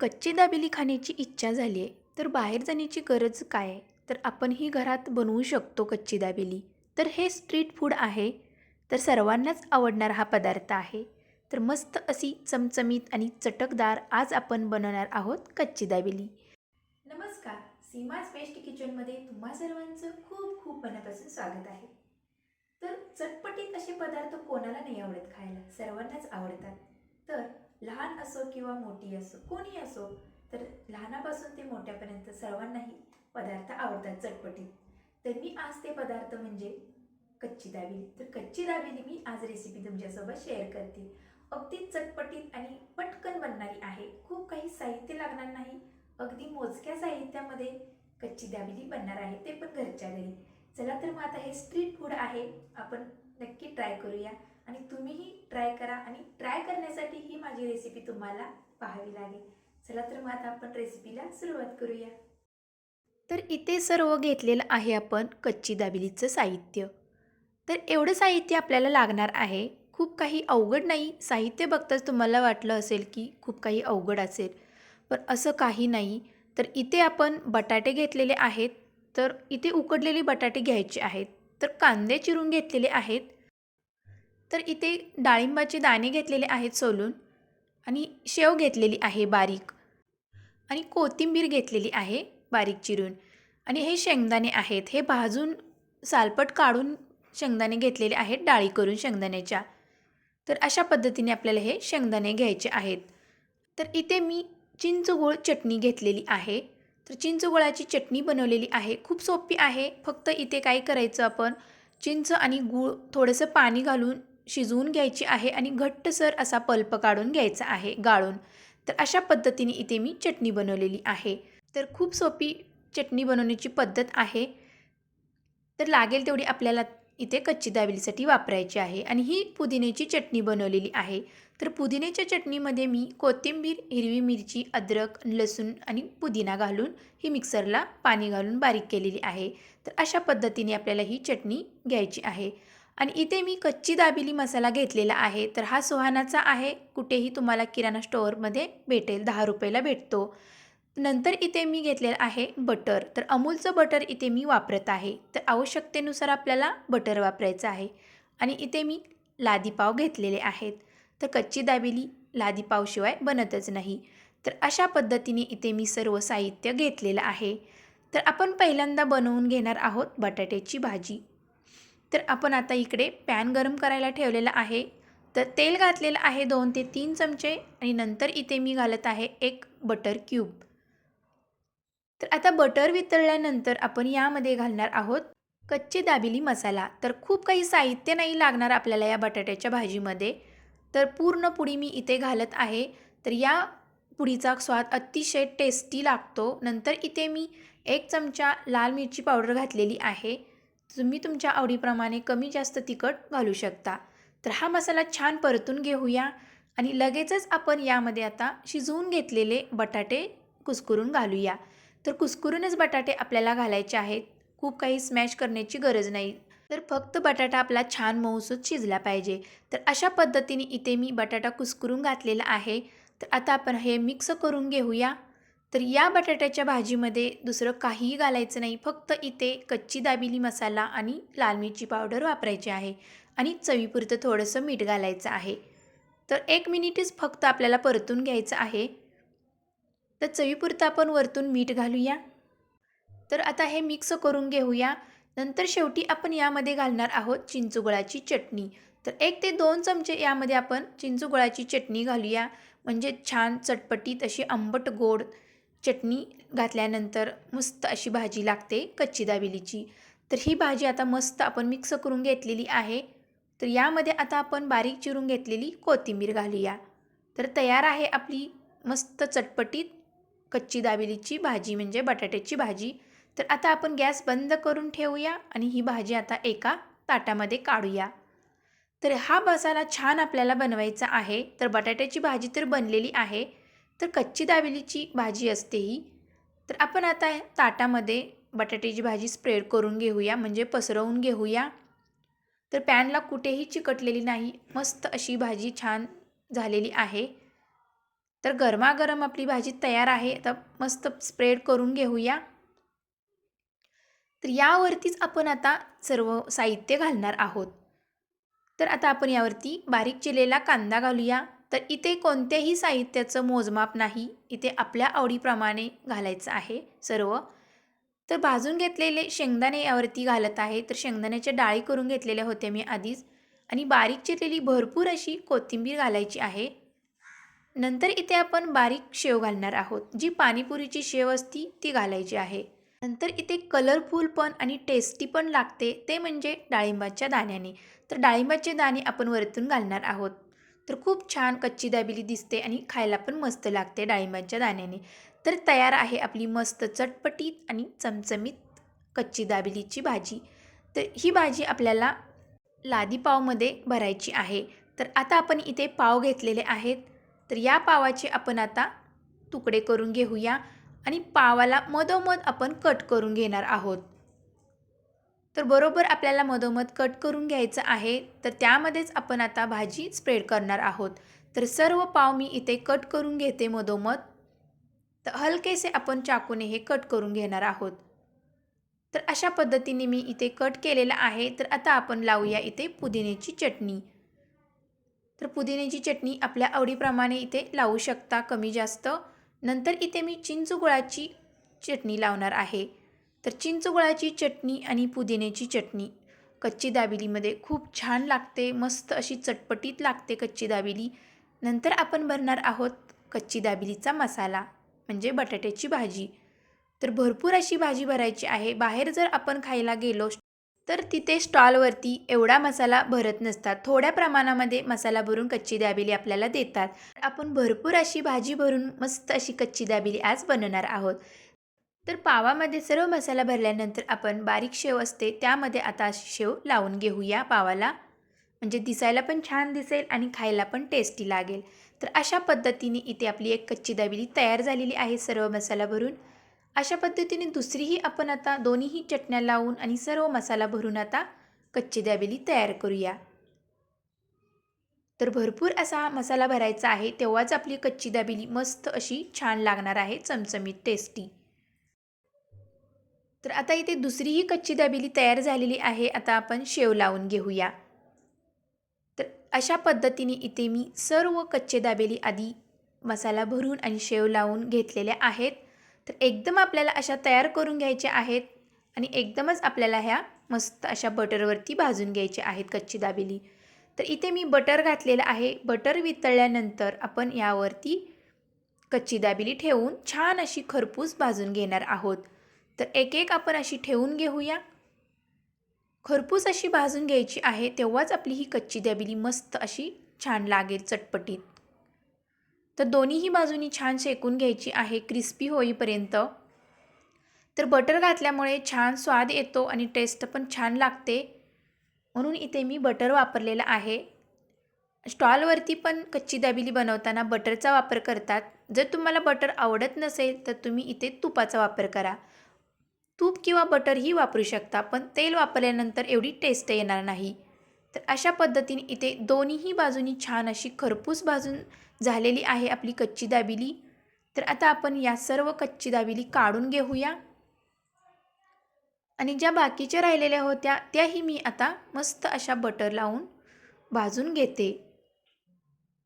कच्ची दाबेली खाण्याची इच्छा झाली आहे तर बाहेर जाण्याची गरज काय आहे? तर आपण ही घरात बनवू शकतो कच्ची दाबेली. तर हे स्ट्रीट फूड आहे. तर सर्वांनाच आवडणारा हा पदार्थ आहे. तर मस्त अशी चमचमीत आणि चटकदार आज आपण बनवणार आहोत कच्ची दाबेली. नमस्कार सीमाज बेस्ट किचनमध्ये तुम्हा सर्वांचं खूप खूप मनापासून स्वागत आहे. तर चटपटीत असे पदार्थ कोणाला नाही आवडत खायला? सर्वांनाच आवडतात. तर लहान असो किंवा मोठी असो कोणी असो तर लहानापासून ते मोठ्यापर्यंत सर्वांनाही पदार्थ आवडतात चटपटीत. तर मी आज ते पदार्थ म्हणजे कच्ची दाबेली. तर कच्ची दाबेली मी आज रेसिपी तुमच्यासोबत शेअर करते. अगदी चटपटीत आणि पटकन बनणारी आहे. खूप काही साहित्य लागणार नाही. अगदी मोजक्या साहित्यामध्ये कच्ची दाबेली बनणार आहे ते पण घरच्या घरी. चला तर मग आता हे स्ट्रीट फूड आहे. आपण नक्की ट्राय करूया. आणि तुम्हीही ट्राय करा आणि ट्राय करण्यासाठी ही माझी रेसिपी तुम्हाला पाहावी लागेल. चला तर मग आता आपण रेसिपीला सुरुवात करूया. तर इथे सर्व घेतलेलं आहे आपण कच्ची दाबिलीचं साहित्य. तर एवढं साहित्य आपल्याला लागणार आहे. खूप काही अवघड नाही. साहित्य बघताच तुम्हाला वाटलं असेल की खूप काही अवघड असेल. पण असं काही नाही. तर इथे आपण बटाटे घेतलेले आहेत. तर इथे उकडलेले बटाटे घ्यायचे आहेत. तर कांदे चिरून घेतलेले आहेत. तर इथे डाळिंबाचे दाणे घेतलेले आहेत सोलून आणि शेव घेतलेली आहे बारीक आणि कोथिंबीर घेतलेली आहे बारीक चिरून. आणि हे शेंगदाणे आहेत. हे भाजून सालपट काढून शेंगदाणे घेतलेले आहेत. डाळी करून शेंगदाण्याच्या. तर अशा पद्धतीने आपल्याला हे शेंगदाणे घ्यायचे आहेत. तर इथे मी चिंचगूळ चटणी घेतलेली आहे. तर चिंचगुळाची चटणी बनवलेली आहे. खूप सोपी आहे. फक्त इथे काय करायचं आपण? चिंच आणि गूळ थोडंसं पाणी घालून शिजवून घ्यायची आहे आणि घट्टसर असा पल्प काढून घ्यायचा आहे गाळून. तर अशा पद्धतीने इथे मी चटणी बनवलेली आहे. तर खूप सोपी चटणी बनवण्याची पद्धत आहे. तर लागेल तेवढी आपल्याला इथे कच्ची दाबेलीसाठी वापरायची आहे आणि ही पुदिन्याची चटणी बनवलेली आहे. तर पुदिन्याच्या चटणीमध्ये मी कोथिंबीर हिरवी मिरची अद्रक लसूण आणि पुदिना घालून ही मिक्सरला पाणी घालून बारीक केलेली आहे. तर अशा पद्धतीने आपल्याला ही चटणी घ्यायची आहे. आणि इथे मी कच्ची दाबेली मसाला घेतलेला आहे. तर हा सुहानाचा आहे. कुठेही तुम्हाला किराणा स्टोअरमध्ये भेटेल. दहा रुपयाला भेटतो. नंतर इथे मी घेतलेलं आहे बटर. तर अमूलचं बटर इथे मी वापरत आहे. तर आवश्यकतेनुसार आपल्याला बटर वापरायचं आहे. आणि इथे मी लादीपाव घेतलेले आहेत. तर कच्ची दाबेली लादीपावशिवाय बनतच नाही. तर अशा पद्धतीने इथे मी सर्व साहित्य घेतलेलं आहे. तर आपण पहिल्यांदा बनवून घेणार आहोत बटाट्याची भाजी. तर आपण आता इकडे पॅन गरम करायला ठेवलेला आहे. तर तेल घातलेलं आहे दोन ते तीन चमचे आणि नंतर इथे मी घालत आहे एक बटर क्यूब तर आता बटर वितळल्यानंतर आपण यामध्ये घालणार आहोत कच्ची दाबिली मसाला. तर खूप काही साहित्य नाही लागणार आपल्याला या बटाट्याच्या भाजीमध्ये. तर पूर्ण पुडी मी इथे घालत आहे. तर या पुडीचा स्वाद अतिशय टेस्टी लागतो. नंतर इथे मी एक चमचा लाल मिरची पावडर घातलेली आहे. तुम्ही तुमच्या आवडीप्रमाणे कमी जास्त तिखट घालू शकता. तर हा मसाला छान परतून घेऊया आणि लगेचच आपण यामध्ये आता शिजवून घेतलेले बटाटे कुस्करून घालूया. तर कुस्करूनच बटाटे आपल्याला घालायचे आहेत. खूप काही स्मॅश करण्याची गरज नाही. तर फक्त बटाटा आपला छान मऊसूत शिजला पाहिजे. तर अशा पद्धतीने इथे मी बटाटा कुस्करून घातलेला आहे. तर आता आपण हे मिक्स करून घेऊया. तर या बटाट्याच्या भाजीमध्ये दुसरं काहीही घालायचं नाही. फक्त इथे कच्ची दाबिली मसाला आणि लाल मिरची पावडर वापरायची आहे आणि चवीपुरतं थोडंसं मीठ घालायचं आहे. तर एक मिनिटच फक्त आपल्याला परतून घ्यायचं आहे. तर चवीपुरतं आपण वरतून मीठ घालूया. तर आता हे मिक्स करून घेऊया. नंतर शेवटी आपण यामध्ये घालणार आहोत चिंचुगुळाची चटणी. तर एक ते दोन चमचे यामध्ये आपण चिंचुगुळाची चटणी घालूया. म्हणजे छान चटपटीत अशी आंबट गोड चटणी घातल्यानंतर मस्त अशी भाजी लागते कच्ची दाबेलीची तर ही भाजी आता मस्त आपण मिक्स करून घेतलेली आहे. तर यामध्ये आता आपण बारीक चिरून घेतलेली कोथिंबीर घालूया. तर तयार आहे आपली मस्त चटपटीत कच्ची दाबेलीची भाजी म्हणजे बटाट्याची भाजी. तर आता आपण गॅस बंद करून ठेवूया आणि ही भाजी आता एका ताटामध्ये काढूया. तर हा मसाला छान आपल्याला बनवायचा आहे. तर बटाट्याची भाजी तर बनलेली आहे. तर कच्ची दाबेलीची भाजी असते ही तर आपण आता ताटामध्ये बटाट्याची भाजी स्प्रेड करून घेऊया म्हणजे पसरवून घेऊया. तर पॅनला कुठेही चिकटलेली नाही मस्त अशी भाजी छान झालेली आहे. तर गरमागरम आपली भाजी तयार आहे आता मस्त स्प्रेड करून घेऊया. तर यावरतीच आपण आता सर्व साहित्य घालणार आहोत. तर आता आपण यावरती बारीक चिरलेला कांदा घालूया. तर इथे कोणत्याही साहित्याचं मोजमाप नाही. इथे आपल्या आवडीप्रमाणे घालायचं आहे सर्व. तर भाजून घेतलेले शेंगदाणे यावरती घालत आहे. तर शेंगदाण्याच्या डाळी करून घेतलेल्या होत्या मी आधीच. आणि बारीक चिरलेली भरपूर अशी कोथिंबीर घालायची आहे. नंतर इथे आपण बारीक शेव घालणार आहोत. जी पाणीपुरीची शेव असती ती घालायची आहे. नंतर इथे कलरफुल पण आणि टेस्टी पण लागते. ते म्हणजे डाळिंबाच्या दाण्याने. तर डाळिंबाचे दाणे आपण वरतून घालणार आहोत. तर खूप छान कच्ची दाबिली दिसते आणि खायला पण मस्त लागते डाळिंबाच्या दाण्याने. तर तयार आहे आपली मस्त चटपटीत आणि चमचमीत कच्ची दाबिलीची भाजी. तर ही भाजी आपल्याला लादी पावमध्ये भरायची आहे. तर आता आपण इथे पाव घेतलेले आहेत. तर या पावाचे आपण आता तुकडे करून घेऊया आणि पावाला मधोमध आपण कट करून घेणार आहोत. तर बरोबर आपल्याला मधोमध कट करून घ्यायचं आहे तर त्यामध्येच आपण आता भाजी स्प्रेड करणार आहोत. तर सर्व पाव मी इथे कट करून घेते मधोमध. तर हलकेसे आपण चाकूने हे कट करून घेणार आहोत. तर अशा पद्धतीने मी इथे कट केलेलं आहे तर आता आपण लावूया इथे पुदिन्याची चटणी. तर पुदिन्याची चटणी आपल्या आवडीप्रमाणे इथे लावू शकता कमी जास्त. नंतर इथे मी चिंचगुळाची चटणी लावणार आहे. तर चिंचगुळाची चटणी आणि पुदिन्याची चटणी. कच्ची दाबिलीमध्ये खूप छान लागते मस्त अशी चटपटीत लागते कच्ची दाबिली. नंतर आपण भरणार आहोत कच्ची दाबिलीचा मसाला म्हणजे बटाट्याची भाजी. तर भरपूर अशी भाजी भरायची आहे बाहेर जर आपण खायला गेलो तर तिथे स्टॉलवरती एवढा मसाला भरत नसतात. थोड्या प्रमाणामध्ये मसाला भरून कच्ची दाबिली आपल्याला देतात. आपण भरपूर अशी भाजी भरून मस्त अशी कच्ची दाबिली आज बनवणार आहोत. तर पावामध्ये सर्व मसाला भरल्यानंतर आपण बारीक शेव असते त्यामध्ये आता शेव लावून घेऊया पावाला. म्हणजे दिसायला पण छान दिसेल आणि खायला पण टेस्टी लागेल. तर अशा पद्धतीने इथे आपली एक कच्ची दाबिली तयार झालेली आहे सर्व मसाला भरून. अशा पद्धतीने दुसरीही आपण आता दोन्हीही चटण्या लावून आणि सर्व मसाला भरून आता कच्ची दाबेली तयार करूया. तर भरपूर असा मसाला भरायचा आहे तेव्हाच आपली कच्ची दाबेली मस्त अशी छान लागणार आहे चमचमीत टेस्टी तर आता इथे दुसरीही कच्ची दाबेली तयार झालेली आहे. आता आपण शेव लावून घेऊया. तर अशा पद्धतीने इथे मी सर्व कच्चे दाबेली आधी मसाला भरून आणि शेव लावून घेतलेल्या आहेत. तर एकदम आपल्याला अशा तयार करून घ्यायच्या आहेत आणि एकदमच आपल्याला ह्या मस्त अशा बटरवरती भाजून घ्यायच्या आहेत कच्ची दाबेली. तर इथे मी बटर घातलेलं आहे. बटर वितळल्यानंतर आपण यावरती कच्ची दाबेली ठेवून छान अशी खरपूस भाजून घेणार आहोत. तर एक एक आपण अशी ठेवून घेऊया. खरपूस अशी भाजून घ्यायची आहे तेव्हाच आपली ही कच्ची दाबेली मस्त अशी छान लागेल चटपटीत. तर दोन्हीही बाजूनी छान शेकून घ्यायची आहे क्रिस्पी होईपर्यंत. तर बटर घातल्यामुळे छान स्वाद येतो आणि टेस्ट पण छान लागते. म्हणून इथे मी बटर वापरलेलं आहे. स्टॉलवरती पण कच्ची दाबिली बनवताना बटरचा वापर करतात. जर तुम्हाला बटर आवडत नसेल तर तुम्ही इथे तुपाचा वापर करा. तूप किंवा बटरही वापरू शकता पण तेल वापरल्यानंतर एवढी टेस्ट येणार नाही. तर अशा पद्धतीने इथे दोन्हीही बाजूनी छान अशी खरपूस भाजून झालेली आहे आपली कच्ची दाबिली. तर आता आपण या सर्व कच्ची दाबिली काढून घेऊया. आणि ज्या बाकीच्या राहिलेल्या होत्या त्याही मी आता मस्त अशा बटर लावून भाजून घेते.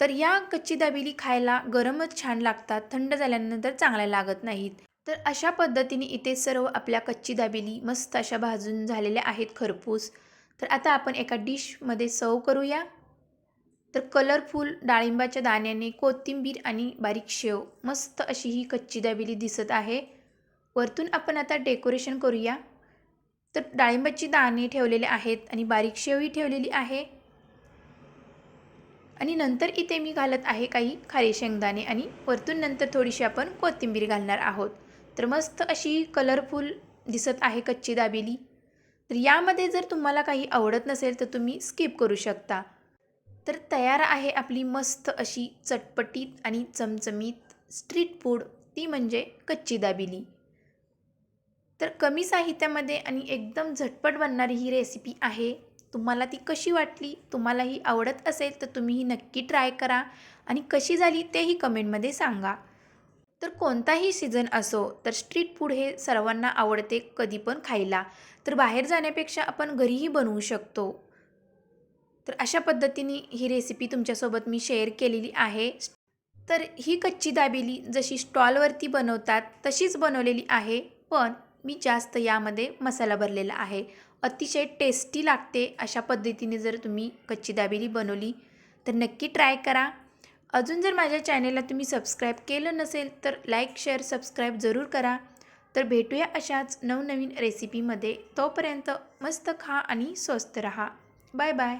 तर या कच्ची दाबिली खायला गरमच छान लागतात थंड झाल्यानंतर चांगल्या लागत नाहीत. तर अशा पद्धतीने इथे सर्व आपल्या कच्ची दाबेली मस्त अशा भाजून झालेल्या आहेत खरपूस. तर आता आपण एका डिशमध्ये सर्व करूया. तर कलरफुल डाळिंबाच्या दाण्याने कोथिंबीर आणि बारीक शेव मस्त अशी ही कच्ची दाबेली दिसत आहे. वरतून आपण आता डेकोरेशन करूया. तर डाळिंबाची दाणे ठेवलेले आहेत आणि बारीक शेवही ठेवलेली आहे. आणि नंतर इथे मी घालत आहे काही खारे शेंगदाणे आणि वरतून नंतर थोडीशी आपण कोथिंबीर घालणार आहोत. तर मस्त अशी कलरफुल दिसत आहे कच्ची दाबेली. तर यामध्ये जर तुम्हाला काही आवडत नसेल तर तुम्ही स्किप करू शकता. तर तयार आहे आपली मस्त अशी चटपटीत आणि चमचमीत स्ट्रीट फूड ती म्हणजे कच्ची दाबेली. तर कमी साहित्यामध्ये आणि एकदम झटपट बनणारी ही रेसिपी आहे. तुम्हाला ती कशी वाटली तुम्हाला ही आवडत असेल तर तुम्ही ही नक्की ट्राय करा आणि कशी झाली तेही कमेंटमध्ये सांगा. तर कोणताही सीझन असो तर स्ट्रीट फूड हे सर्वांना आवडते कधी पण खायला. तर बाहेर जाण्यापेक्षा आपण घरीही बनवू शकतो. तर अशा पद्धतीने ही रेसिपी तुमच्यासोबत मी शेअर केलेली आहे. तर ही कच्ची दाबेली जशी स्टॉलवरती बनवतात तशीच बनवलेली आहे. पण मी जास्त यामध्ये मसाला भरलेला आहे. अतिशय टेस्टी लागते अशा पद्धतीने जर तुम्ही कच्ची दाबेली बनवली तर नक्की ट्राय करा. अजून जर माझ्या चॅनेलला तुम्ही सबस्क्राईब केलं नसेल तर लाईक शेअर सबस्क्राईब जरूर करा. तर भेटूया अशाच नवनवीन रेसिपीमध्ये तोपर्यंत मस्त खा आणि स्वस्त रहा. Bye bye